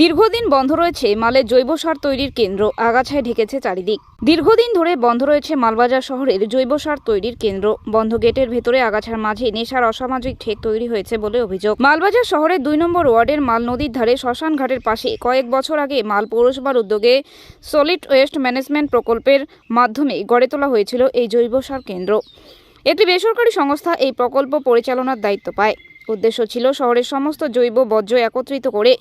দীর্ঘদিন বন্ধ রয়েছে মালের জৈব সার তৈরির কেন্দ্র, আগাছায় ঢেকেছে চারিদিক। দীর্ঘদিন ধরে বন্ধ রয়েছে মালবাজার শহরের জৈব সার তৈরির কেন্দ্র। বন্ধ গেটের ভেতরে আগাছার মাঝে নেশার অসামাজিক ঠেক তৈরি হয়েছে বলে অভিযোগ। মালবাজার শহরের দুই নম্বর ওয়ার্ডের মাল নদীর ধারে শ্মশান ঘাটের পাশে কয়েক বছর আগে মাল পৌরসভার উদ্যোগে সলিড ওয়েস্ট ম্যানেজমেন্ট প্রকল্পের মাধ্যমে গড়ে তোলা হয়েছিল এই জৈব সার কেন্দ্র। একটি বেসরকারি সংস্থা এই প্রকল্প পরিচালনার দায়িত্ব পায়। উদ্দেশ্য ছিল শহরের সমস্ত জৈব বর্জ্য একত্রিত করে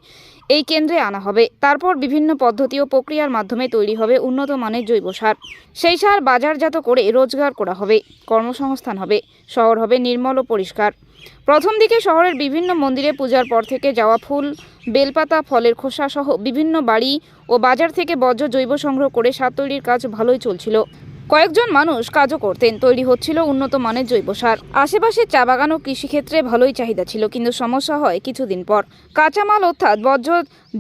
এই কেন্দ্রে আনা হবে। তারপর বিভিন্ন পদ্ধতি ও প্রক্রিয়ার মাধ্যমে তৈরি হবে উন্নত মানের জৈব সার। সেই সার বাজারজাত করে রোজগার করা হবে, কর্মসংস্থান হবে, শহর হবে নির্মল ও পরিষ্কার। প্রথম দিকে শহরের বিভিন্ন মন্দিরে পূজার পর থেকে যাওয়া ফুল, বেলপাতা, ফলের খোসা সহ বিভিন্ন বাড়ি ও বাজার থেকে বর্জ্য জৈব সংগ্রহ করে সার তৈরির কাজ ভালোই চলছিল। কয়েকজন মানুষ কাজও করতেন। তৈরি হচ্ছিল উন্নত মানের জৈব সার। আশেপাশে চা বাগান ও কৃষিক্ষেত্রে ভালোই চাহিদা ছিল, কিন্তু সমস্যা হয় কিছুদিন পর। কাঁচামাল অর্থাৎ বর্জ্য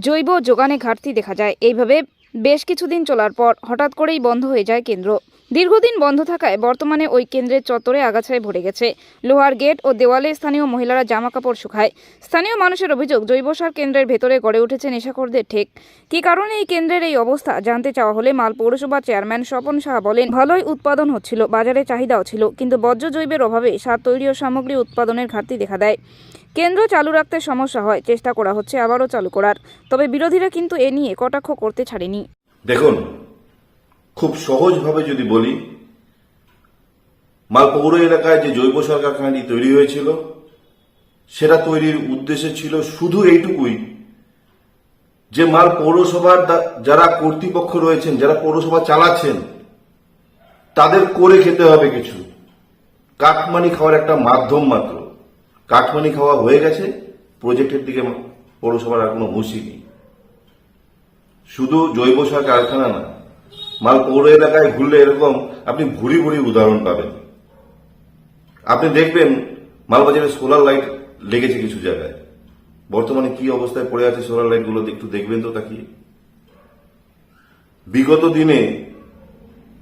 জৈব যোগানে ঘাটতি দেখা যায়। এইভাবে বেশ কিছুদিন চলার পর হঠাৎ করেই বন্ধ হয়ে যায় কেন্দ্র। দীর্ঘদিন বন্ধ থাকায় বর্তমানে ওই কেন্দ্রের চত্বরে আগাছায় ভরে গেছে। লোহার গেট ও দেওয়ালে স্থানীয় মহিলারা জামা কাপড় শুকায়। স্থানীয় মানুষের অভিযোগ, জৈব সার কেন্দ্রের ভেতরে গড়ে উঠেছে নেশাখোরদের ঠেক। কী কারণে এই কেন্দ্রের এই অবস্থা জানতে চাওয়া হলে মাল পৌরসভা চেয়ারম্যান স্বপন শাহ বলেন, ভালোই উৎপাদন হচ্ছিল, বাজারে চাহিদাও ছিল, কিন্তু বর্জ্য জৈবের অভাবে সার তৈরি ও সামগ্রী উৎপাদনের ঘাটতি দেখা দেয়। কেন্দ্র চালু রাখতে সমস্যা হয়, চেষ্টা করা হচ্ছে, আবারও চালু করার। তবে বিরোধীরা কিন্তু এ নিয়ে কটাক্ষ করতে ছাড়েনি। দেখুন খুব সহজভাবে যদি বলি মাল পৌর এলাকায় যে জৈব সার কারখানাটি তৈরি হয়েছিল, সেটা তৈরির উদ্দেশ্য ছিল শুধু এইটুকুই, যে মাল পৌরসভার যারা কর্তৃপক্ষ রয়েছেন, যারা পৌরসভা চালাচ্ছেন, তাদের করে খেতে হবে কিছু। কাকমানি খাওয়ার একটা মাধ্যম মাত্র। কাকমানি খাওয়া হয়ে গেছে, প্রজেক্টের দিকে পৌরসভার আর কোনো হুঁশি নেই। শুধু জৈব সার কারখানা না মাল পৌর এলাকায় ঘুরলে এরকম আপনি ভুরি ভুরি উদাহরণ পাবেন। আপনি দেখবেন মালবাজারে সোলার লাইট লেগেছে কিছু জায়গায়। বর্তমানে কি অবস্থায় পড়ে আছে সোলার লাইটগুলো একটু দেখবেন তো তাকিয়ে। বিগত দিনে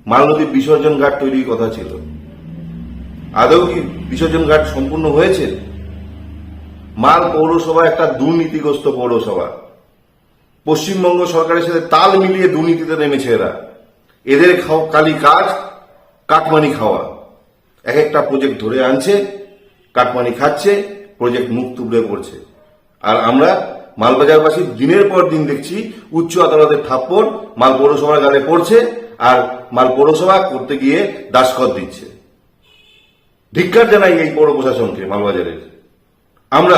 মাল নদীর বিসর্জন ঘাট তৈরির কথা ছিল। আদৌ কি বিসর্জন ঘাট সম্পূর্ণ হয়েছে? মাল পৌরসভা একটা দুর্নীতিগ্রস্ত পৌরসভা। পশ্চিমবঙ্গ সরকারের সাথে তাল মিলিয়ে দুর্নীতিতে নেমেছে এরা। এদের কালি কাজ কাটমানি খাওয়া। এক একটা প্রজেক্ট ধরে আনছে, কাটমানি খাচ্ছে প্রজেক্ট মুখ তুবড়ে পড়ছে। আর আমরা মালবাজারবাসী দিনের পর দিন দেখছি, উচ্চ আদালতের থাপ্পড়, মাল পৌরসভার গালে পড়ছে, আর মাল পৌরসভা করতে গিয়ে দাসকত দিচ্ছে। ধিক্কার জানাই এই পৌর প্রশাসনকে মালবাজারের। আমরা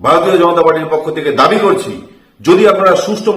ভারতীয় জনতা পার্টির পক্ষ থেকে দাবি করছি, যদি আপনারা সুষ্ঠু